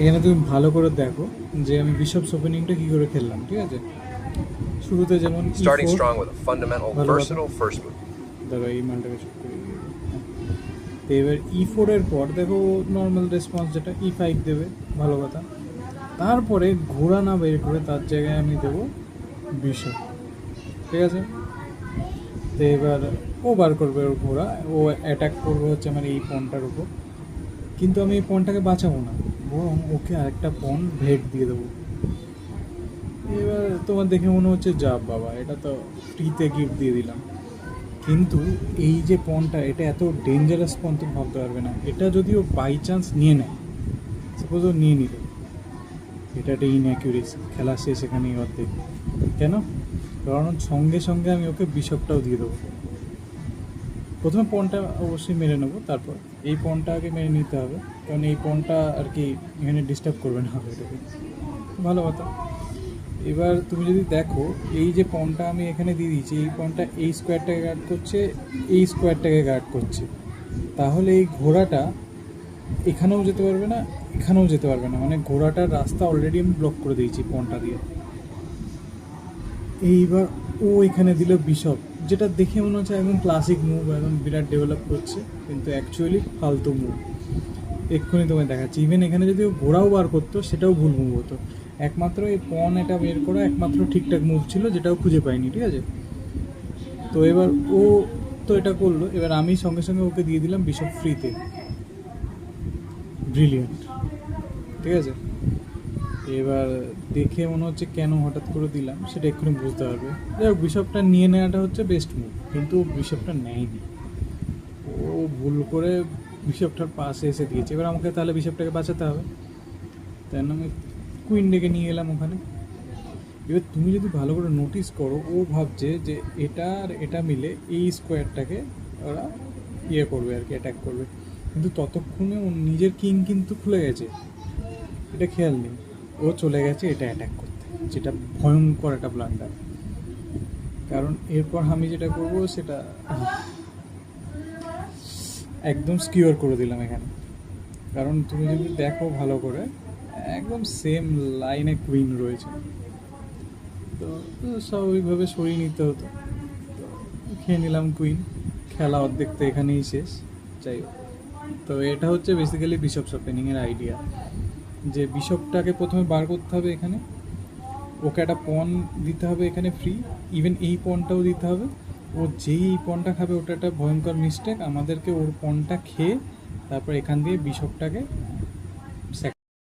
এখানে তুমি ভালো করে দেখো যে আমি বিশপস ওপেনিংটা কি করে খেললাম ঠিক আছে? শুরুতে যেমন E Starting E4 strong with a fundamental, Hello, versatile first move. দেখো এই মালটাকে শুট করে তো এবার ই ফোরের পর দেখো নর্মাল রেসপন্স যেটা ই ফাইভ দেবে ভালো কথা। তারপরে ঘোড়া না বের করে তার জায়গায় আমি দেবো বিশপ ঠিক আছে? তো এবার ও বার করবে ওর ঘোড়া ও অ্যাটাক করবে হচ্ছে আমার এই পনটার উপর। কিন্তু আমি এই পনটাকে বাঁচাবো না। বরং ওকে আরেকটা পন ভেট দিয়ে দেবো। এবার তোমার দেখে মনে হচ্ছে, যা বাবা, এটা তো ফ্রিতে গিফট দিয়ে দিলাম। কিন্তু এই যে পনটা এটা এত ডেঞ্জারাস পন তুমি ভাবতে পারবে না। এটা যদিও বাই চান্স নিয়ে নেয় সাপোজ ও নিয়ে নিল। এটা একটা ইনঅ্যাকিউরেসি খেলা শেষ এখানেই অর্ধেক। কেন? কারণ সঙ্গে সঙ্গে আমি ওকে বিশপটাও দিয়ে দেবো। প্রথমে পনটা অবশ্যই মেরে নেব, তারপর এই পনটা আগে মেরে নিতে হবে। কারণ এই পনটা আর কি এখানে ডিস্টার্ব করবে না হবে এটাকে ভালো কথা। এবার তুমি যদি দেখো, এই যে পনটা আমি এখানে দিয়ে দিয়েছি, এই পনটা এই স্কোয়ারটাকে গার্ড করছে, এই স্কোয়ারটাকে গার্ড করছে। তাহলে এই ঘোড়াটা এখানেও যেতে পারবে না, এখানেও যেতে পারবে না। মানে ঘোড়াটার রাস্তা অলরেডি আমি ব্লক করে দিয়েছি পনটা দিয়ে। এইবার ও এখানে দিল বিশপ। যেটা দেখে মনে হচ্ছে একদম ক্লাসিক মুভ একদম বিরাট ডেভেলপ করছে, কিন্তু অ্যাকচুয়ালি ফালতু মুভ এক্ষুনি তোমায় দেখাচ্ছি। ইভেন এখানে যদি ও ঘোড়াও বার করতো, সেটাও ভুল মুভ হতো। একমাত্র এই পন এটা বের করা একমাত্র ঠিকঠাক মুভ ছিল, যেটাও খুঁজে পাইনি, ঠিক আছে? তো এবার ও তো এটা করল। এবার আমি সঙ্গে সঙ্গে ওকে দিয়ে দিলাম বিশপ ফ্রিতে ব্রিলিয়েন্ট ঠিক আছে? এবার দেখে মনে হচ্ছে কেন হঠাৎ করে দিলাম, সেটা এক্ষুনি বুঝতে পারবে। যাই হোক, বিশপটা নিয়ে নেওয়াটা হচ্ছে বেস্ট মুভ কিন্তু বিশপটা নেয়নি। ও ভুল করে বিশপটার পাশে এসে দিয়েছে। এবার আমাকে তাহলে বিশপটাকে বাঁচাতে হবে। তাই আমি কুইন ডেকে নিয়ে এলাম ওখানে। এবার তুমি যদি ভালো করে নোটিস করো, ও ভাবছে যে এটা আর এটা মিলে এই স্কোয়ারটাকে ওরা ইয়ে করবে আর কি অ্যাটাক করবে। কিন্তু ততক্ষণে ওর নিজের কিং কিন্তু খুলে গেছে। এটা খেয়াল নেই। ও চলে গেছে এটা অ্যাটাক করতে। যেটা ভয়ঙ্কর একটা ব্লান্ডার কারণ এরপর আমি যেটা করব সেটা একদম স্কিওর করে দিলাম এখানে। কারণ তুমি যদি দেখো ভালো করে, একদম সেম লাইনে কুইন রয়েছে। তো স্বাভাবিকভাবে সরিয়ে নিতে হতো। খেয়ে নিলাম কুইন খেলা অর্ধেক তো এখানেই শেষ। যাই হোক। তো এটা হচ্ছে বেসিক্যালি বিশপস ওপেনিংয়ের আইডিয়া যে বিশপটাকে প্রথমে বার করতে হবে এখানে। ওকে একটা পণ দিতে হবে এখানে ফ্রি ইভেন এই পণটাও দিতে হবে। ও যেই এই পণটা খাবে, ওটা একটা ভয়ঙ্কর মিস্টেক আমাদেরকে ওর পণটা খেয়ে তারপর এখান দিয়ে বিশপটাকে